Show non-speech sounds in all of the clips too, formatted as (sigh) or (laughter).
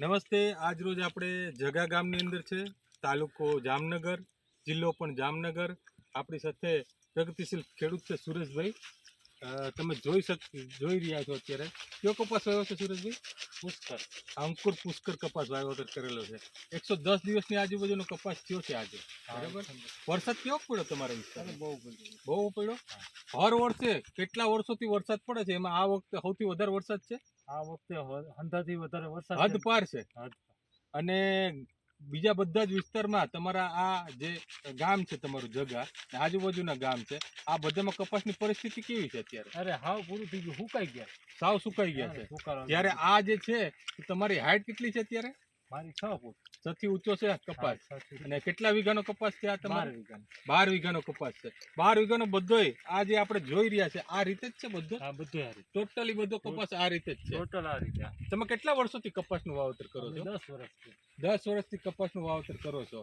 નમસ્તે, આજ રોજ આપણે જગા ગામની અંદર છે, તાલુકો જામનગર, જિલ્લો પણ જામનગર. આપણી સાથે પ્રગતિશીલ ખેડૂત છે સુરેશભાઈ. તમે જોઈ શક, જોઈ રહ્યા છો અત્યારે. કયો કપાસ વાવ્યો છે સુરેશભાઈ? પુષ્કર. અંકુર પુષ્કર કપાસ વાવેતર કરેલો છે. એકસો દસ દિવસની આજુબાજુનો કપાસ થયો છે આજે. બરાબર? વરસાદ કેવો પડ્યો તમારા વિસ્તારમાં? બહુ બહુ પડ્યો? હર વર્ષે કેટલા વર્ષોથી વરસાદ પડે છે? એમાં આ વખતે સૌથી વધારે વરસાદ છે? આ વખતે હંધાથી વધારે વરસાદ હદ પાર છે. અને બીજા બધા જ વિસ્તારમાં તમારા આ જે ગામ છે તમારું જગા આજુબાજુના ગામ છે આ બધામાં કપાસની પરિસ્થિતિ કેવી છે અત્યારે? અરે હાવ પૂરું થઈ ગયું સુકાઈ ગયા. સાવ સુકાઈ ગયા છે. ત્યારે આ જે છે તમારી હાઈટ કેટલી છે અત્યારે? મારી છ ફૂટ. સૌથી ઊંચો છે કપાસ. અને કેટલા વીઘાનો કપાસ છે આ બાર તમારે બાર વીઘાનો કપાસ છે. બાર વીઘાનો બધોય આ જે આપણે જોઈ રહ્યા છે આ રીતે જ છે બધો? હા બધું ટોટલી બધો કપાસ આ રીતે જ છે. ટોટલ આ રીતે તમે કેટલા વર્ષોથી કપાસનું વાવેતર કરો છો? દસ વર્ષથી. દસ વર્ષથી કપાસનું વાવેતર કરો છો.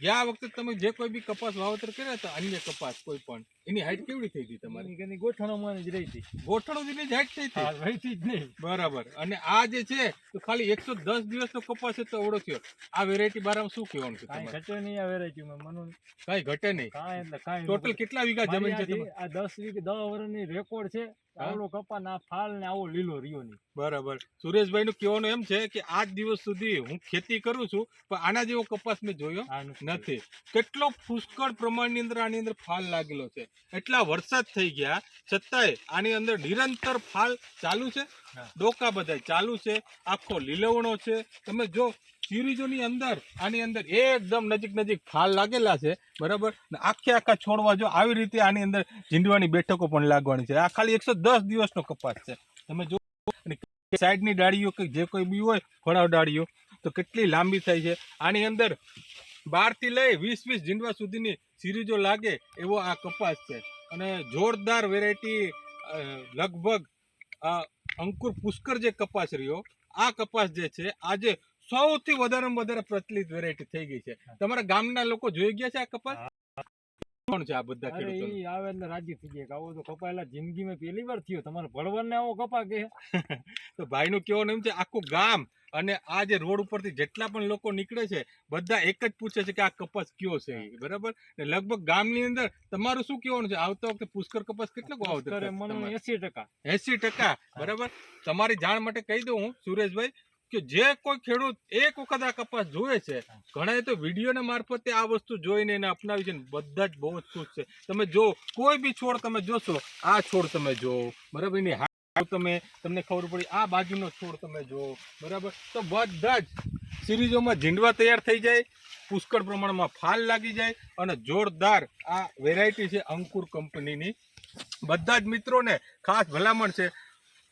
ગયા વખતે તમે જે કોઈ બી કપાસ વાવતર કર્યા હતા અન્ય કપાસ કોઈ પણ એની હાઈટ કેવડી થઈ હતી તમારી? એની ગોઠણોમાં જ રહી હતી. ગોઠણું જ હાઈટ થઈ હતી? રહીતી જ નહીં. બરાબર. અને આ જે છે તો ખાલી એકસો દસ દિવસનો કપાસ છે તો ઓળો થયો. આ વેરાયટી બારામાં શું કહેવાનું છે કાંઈ ઘટે નહીં આ વેરાયટીમાં મનુ કઈ ઘટે નહીં. કાંઈ એટલે કાંઈ ટોટલ કેટલા વીઘા જમીન છે આ દસ વીઘા દસ વર્ષની રેકોર્ડ છે આવડો ફાલ ને આવો લીલો રહ્યો નહીં. બરાબર. સુરેશભાઈ નું કહેવાનું એમ છે કે આજ દિવસ સુધી હું ખેતી કરું છું પણ આના જેવો કપાસ મેં જોયો નથી કેટલો પુષ્કળ પ્રમાણની અંદર આની અંદર ફાલ લાગેલો છે. એટલા વરસાદ થઈ ગયા છતાંય આની અંદર નિરંતર ફાલ ચાલુ છે? ડોકા બધા ચાલુ છે આખો લીલવણો છે. તમે જો સિરીજોની અંદર, આની અંદર એકદમ નજીક નજીક ફાલ લાગેલા છે, બરાબર? આખે આખા છોડવા જો આવી રીતે આની અંદર ઝીંડવાની બેઠકો પણ લાગવાની છે. આ ખાલી એકસો દસ દિવસનો કપાસ છે. તમે જો સાઈડની ડાળીઓ કે જે કોઈ બી હોય, ફળાવ ડાળીઓ, તો કેટલી લાંબી થાય છે. આની અંદર બારથી લઈ વીસ વીસ ઝીંડવા સુધીની સિરીજો લાગે એવો આ કપાસ છે. અને જોરદાર વેરાયટી લગભગ અંકુર પુષ્કર જે કપાસ રહ્યો, આ કપાસ જે છે, આજે સૌથી વધારેમાં વધારે પ્રચલિત વેરાયટી થઈ ગઈ છે. તમારા ગામના લોકો જોઈ ગયા છે આ કપાસ? કોણ છે આ બધા ખેડૂતો એ આવે એટલે રાજી થઈ ગયા આવો તો કપાયેલા જિંદગીમાં પહેલી વાર થયો. તમારે ભણવાને આવો કપા કે (laughs) તો ભાઈનું કેવો એમ છે આખું ગામ અને આ જે રોડ ઉપરથી જેટલા પણ લોકો નીકળે છે બધા એક જ પૂછે છે કે આ કપાસ કયો છે બરાબર? ને લગભગ ગામની અંદર તમારું શું કહેવાનું છે? આવતા વખતે પુષ્કર કપાસ કેટલો આવતો એસી ટકા. એસી ટકા બરાબર? તમારી જાણ માટે કહી દઉં હું સુરેશભાઈ કે જે કોઈ ખેડૂત એક વખત આ કપાસ જોવે છે ઘણા તો વિડીયોના મારફતે આ વસ્તુ જોઈને એને અપનાવી છે બધા જ બહુ જ ખુશ છે. તમે જો, કોઈ બી છોડ તમે જોશો, આ છોડ તમે જો. બરાબર? એની હાઈટ તમે, તમને ખબર પડી, આ બાજુનો છોડ તમે જો. બરાબર? તો બધા જ સિરીઝોમાં ઝીંડવા તૈયાર થઈ જાય, પુષ્કળ પ્રમાણમાં ફાલ લાગી જાય અને જોરદાર આ વેરાયટી છે અંકુર કંપનીની. બધા જ મિત્રોને ખાસ ભલામણ છે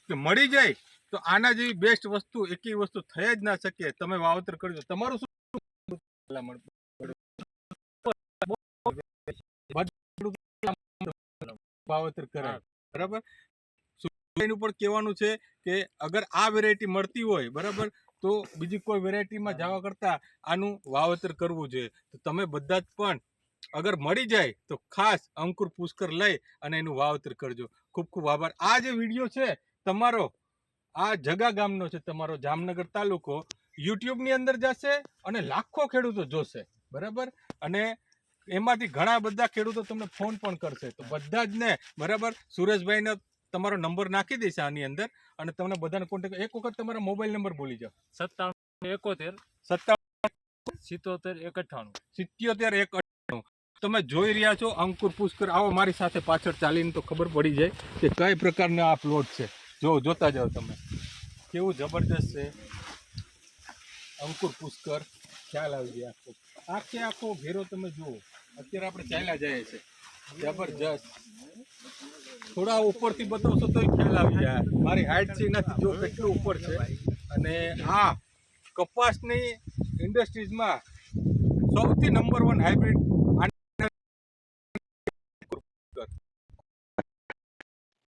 કે મળી જાય તો આના જેવી બેસ્ટ વસ્તુ એકેય વસ્તુ થઈ જ ના શકે તમે વાવેતર કરજો. તમારું શું વાવતર વાવેતર કરાય બરાબર? એનું પણ કહેવાનું છે કે અગર આ વેરાયટી મળતી હોય બરાબર? તો બીજી કોઈ વેરાયટીમાં જવા કરતા આનું વાવેતર કરવું જોઈએ. તો તમે બધા જ પણ અગર મળી જાય તો ખાસ અંકુર પુષ્કર લઈ અને એનું વાવેતર કરજો. ખૂબ ખૂબ આભાર. આ જે વીડિયો છે તમારો આ જગા ગામનો છે તમારો જામનગર તાલુકો. યુટ્યુબની અંદર જશે અને લાખો ખેડૂતો જોશે. બરાબર? અને એમાંથી ઘણા બધા ખેડૂતો તમને ફોન પણ કરશે. તો બધા જ ને બરાબર? સુરેશભાઈને તમારો નંબર નાખી દઈશ આની અંદર અને તમને બધાને કોન્ટેક્ટ એક વખત તમારા મોબાઈલ નંબર બોલી જાઓ. સત્તાણું એકોતેર સત્તાવન સિત્તોતેર એક અઠ્ઠાણું સિત્યોતેર એક. તમે જોઈ રહ્યા છો અંકુર પુષ્કર. આવો મારી સાથે પાછળ ચાલીને તો ખબર પડી જાય કે કઈ પ્રકારનો આ પ્લોટ છે. જો, જોતા જાઓ તમે. કેવું જબરદસ્ત છે. અંકુર પુષ્કર, ખ્યાલ આવી જાય આખો. આખે આખો ઘેરો તમે જુઓ. અત્યારે આપણે ચાલ્યા જઈએ છે જબરજસ્ત. થોડા ઉપરથી બતાવશો તો ખ્યાલ આવી જાય. મારી હાઈટ છે એનાથી જો કેટલું ઉપર છે. અને આ કપાસની ઇન્ડસ્ટ્રીઝમાં સૌથી નંબર વન હાઇબ્રિડ